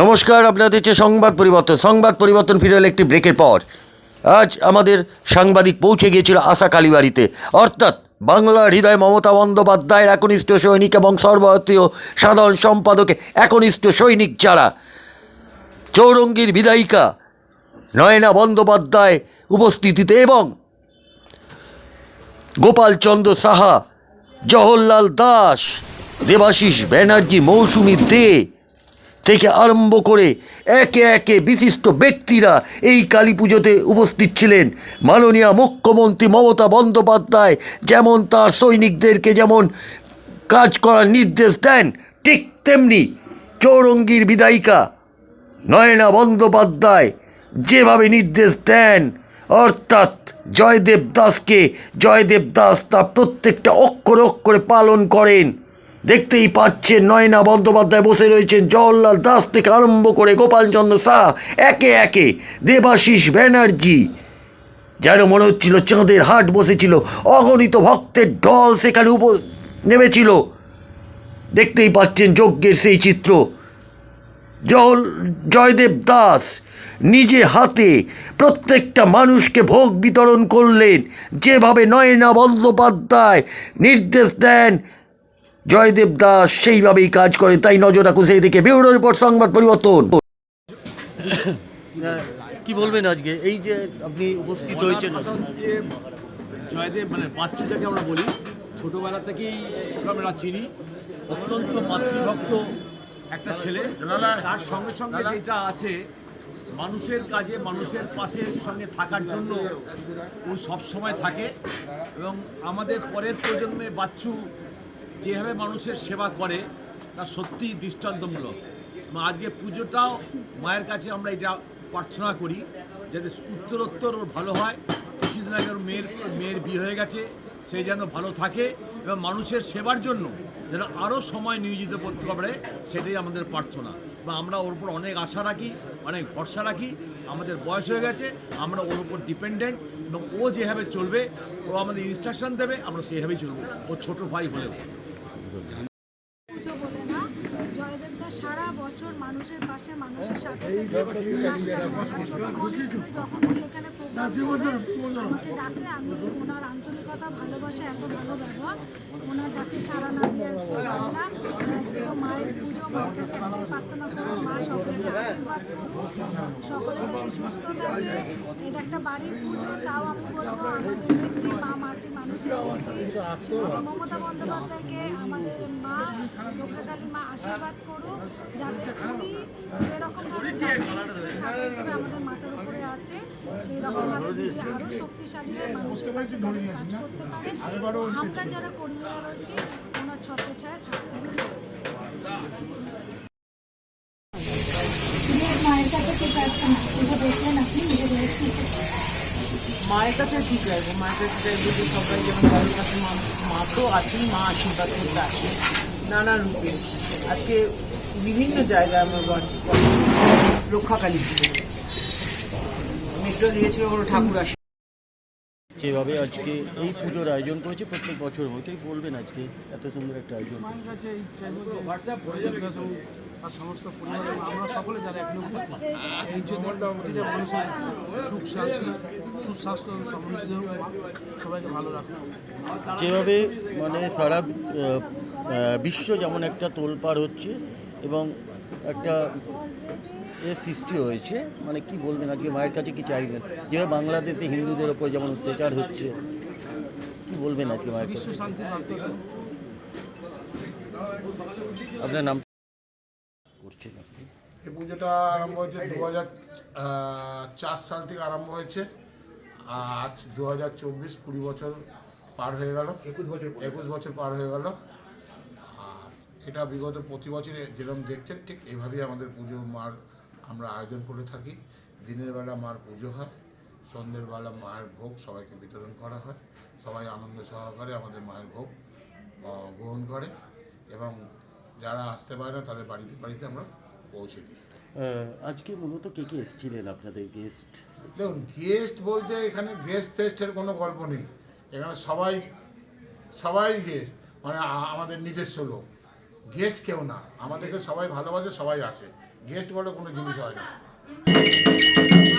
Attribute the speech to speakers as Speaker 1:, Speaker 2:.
Speaker 1: নমস্কার আপনাদের হচ্ছে সংবাদ পরিবর্তন। সংবাদ পরিবর্তন ফিরে এলো একটি ব্রেকের পর। আজ আমাদের সাংবাদিক পৌঁছে গিয়েছিল আশা কালীবাড়িতে। অর্থাৎ বাংলার হৃদয় মমতা বন্দ্যোপাধ্যায়ের একনিষ্ঠ সৈনিক এবং সর্বভারতীয় সাধারণ সম্পাদকে একনিষ্ঠ সৈনিক যারা। চৌরঙ্গীর বিধায়িকা নয়না বন্দ্যোপাধ্যায় উপস্থিতিতে এবং গোপালচন্দ্র সাহা, জওহরলাল দাস, দেবাশিস ব্যানার্জি, মৌসুমী দে থেকে আরম্ভ করে একে একে বিশিষ্ট ব্যক্তিরা এই কালী পুজোতে উপস্থিত ছিলেন। মাননীয় মুখ্যমন্ত্রী মমতা বন্দ্যোপাধ্যায় যেমন তার সৈনিকদেরকে যেমন কাজ করার নির্দেশ দেন, ঠিক তেমনি চৌরঙ্গীর বিদায়িকা নয়না বন্দ্যোপাধ্যায় যেভাবে নির্দেশ দেন, অর্থাৎ জয়দেব দাসকে, জয়দেব দাস তা প্রত্যেকটা অক্ষরে অক্ষরে পালন করেন। দেখতেই পাচ্ছেন নয়না বন্দ্যোপাধ্যায় বসে রয়েছেন। জওহরলাল দাস থেকে আরম্ভ করে গোপালচন্দ্র শাহ একে একে দেবাশিস ব্যানার্জি। যেন মনে হচ্ছিল চাঁদের হাট বসেছিল। অগণিত ভক্তের ঢল সেখানে উপ নেমেছিল। দেখতেই পাচ্ছেন যজ্ঞের সেই চিত্র। জল জয়দেব দাস নিজে হাতে প্রত্যেকটা মানুষকে ভোগ বিতরণ করলেন। যেভাবে নয়না বন্দ্যোপাধ্যায় নির্দেশ দেন জয়দেব দাস সেইভাবেই কাজ করে তাই নজর রাখুন সেই দিকে ব্যুরো রিপোর্ট সংবাদ পরিবর্তন। কি বলবেন আজকে? এই যে আপনি উপস্থিত হয়েছেন।
Speaker 2: যে জয়দেব মানে বাচ্চু যাকে আমরা বলি ছোটবেলা থেকেই আমরা চিনি। অত্যন্ত মাতৃভক্ত একটা ছেলে। তার সঙ্গে সঙ্গে যেটা আছে মানুষের কাজে মানুষের পাশে সঙ্গে থাকার জন্য ও সব সময় থাকে। এবং আমাদের পরের প্রজন্মে বাচ্চু যেভাবে মানুষের সেবা করে, তা সত্যিই দৃষ্টান্তমূলক। আজকে পুজোটাও মায়ের কাছে আমরা এটা প্রার্থনা করি, যাতে উত্তরোত্তর ওর ভালো হয়। কিছুদিন আগে মেয়ের মেয়ের বিয়ে হয়ে গেছে, সে যেন ভালো থাকে এবং মানুষের সেবার জন্য যেন আরও সময় নিয়োজিত করতে পারে, সেটাই আমাদের প্রার্থনা। বা আমরা ওর উপর অনেক আশা রাখি, অনেক ভরসা রাখি। আমাদের বয়স হয়ে গেছে, আমরা ওর উপর ডিপেন্ডেন্ট এবং ও যেভাবে চলবে, ও আমাদের ইনস্ট্রাকশন দেবে, আমরা সেভাবেই চলবো। ও ছোট ভাই হলেও।
Speaker 3: ಹೋಗಿ সারা বছর মানুষের পাশে, মানুষের সাথে যখন সেখানে প্রোগ্রাম আমাকে ডাকে, আমি ওনার আন্তরিকতা, ভালোবাসা এত ভালো ব্যবহার। ওনার ডাকে সারা না দিয়ে আজকে মায়ের পুজো একটাই প্রার্থনা করব মা সকলকে আশীর্বাদ সকলে যাতে সুস্থ থাকে। এটা একটা বাড়ির পুজো, তাও আমি বলব, আমাদের মা মাটি মানুষের মমতা বন্দ্যোপাধ্যায়কে আমাদের মা রক্ষাকালী মা আশীর্বাদ করুক। ছাত্র হিসেবে আমাদের মাথার উপরে আছে সেই রকম যদি আরও শক্তিশালী হয়ে মানুষের যাতে কাজ করতে পারে। আমরা যারা কর্মীরা রয়েছি ওনার ছত্রছায়া থাকতে মায়ের কাছে দেখলেন আপনি নিজে
Speaker 4: মায়ের কাছে কি চাইব? মায়ের কাছে চাইব যে সবাই যেমন বাড়ির কাছে মা মা তো আছেই মা আশীর্বাদ করতে আসে নানা রূপে। আজকে বিভিন্ন জায়গায় আমার বাড়ি রক্ষাকালী পুজো মেট্রো দিয়েছিল কোনো ঠাকুর আসে।
Speaker 1: যেভাবে আজকে এই পুজোর আয়োজন করেছে প্রত্যেক বছর হতে বলবেন আজকে এত সুন্দর একটা আয়োজন
Speaker 5: মায়ের কাছে এই চাইব যে জয়দেব দাস আর সমস্ত পরিবার আমরা সকলে যারা এখানে উপস্থিত এই যে প্রতিটা মানুষের সুখ শান্তি সুস্বাস্থ্য এবং সমৃদ্ধি হোক মা সবাইকে ভালো রাখুন
Speaker 1: যেভাবে মানে সারা বিশ্ব যেমন একটা তোলপাড় হচ্ছে এবং একটা এর সৃষ্টি হয়েছে। মানে কি বলবেন আজকে মায়ের কাছে কি চাইবেন? যেভাবে বাংলাদেশে হিন্দুদের ওপর যেমন অত্যাচার হচ্ছে কি বলবেন আজকে মায়ের
Speaker 5: বিশ্ব
Speaker 1: কাছে। আপনার নাম করছেন আপনি?
Speaker 6: এই পুজোটা আরম্ভ হয়েছে দু হাজার চার সাল থেকে আরম্ভ হয়েছে। আজ দু হাজার চব্বিশ কুড়ি বছর পার হয়ে গেল। একুশ বছর একুশ বছর পার হয়ে গেল। এটা বিগত প্রতি বছরে যেরকম দেখছেন ঠিক এভাবেই আমাদের পুজো মার আমরা আয়োজন করে থাকি। দিনের বেলা মার পুজো হয় সন্ধ্যের বেলা মায়ের ভোগ সবাইকে বিতরণ করা হয় সবাই আনন্দ সহকারে আমাদের মায়ের ভোগ গ্রহণ করে এবং যারা আসতে পারে না তাদের বাড়িতে বাড়িতে আমরা পৌঁছে দিই।
Speaker 1: আজকে মূলত কে কে এসেছিলেন আপনাদের গেস্ট
Speaker 6: দেখুন গেস্ট বলতে এখানে গেস্ট ফেস্টের কোনো গল্প নেই। এখানে সবাই সবাই গেস্ট মানে আমাদের নিজস্ব লোক। গেস্ট কেউ না। আমাদেরকে সবাই ভালোবাসে সবাই আসে। গেস্ট বলে কোনো জিনিস হয় না।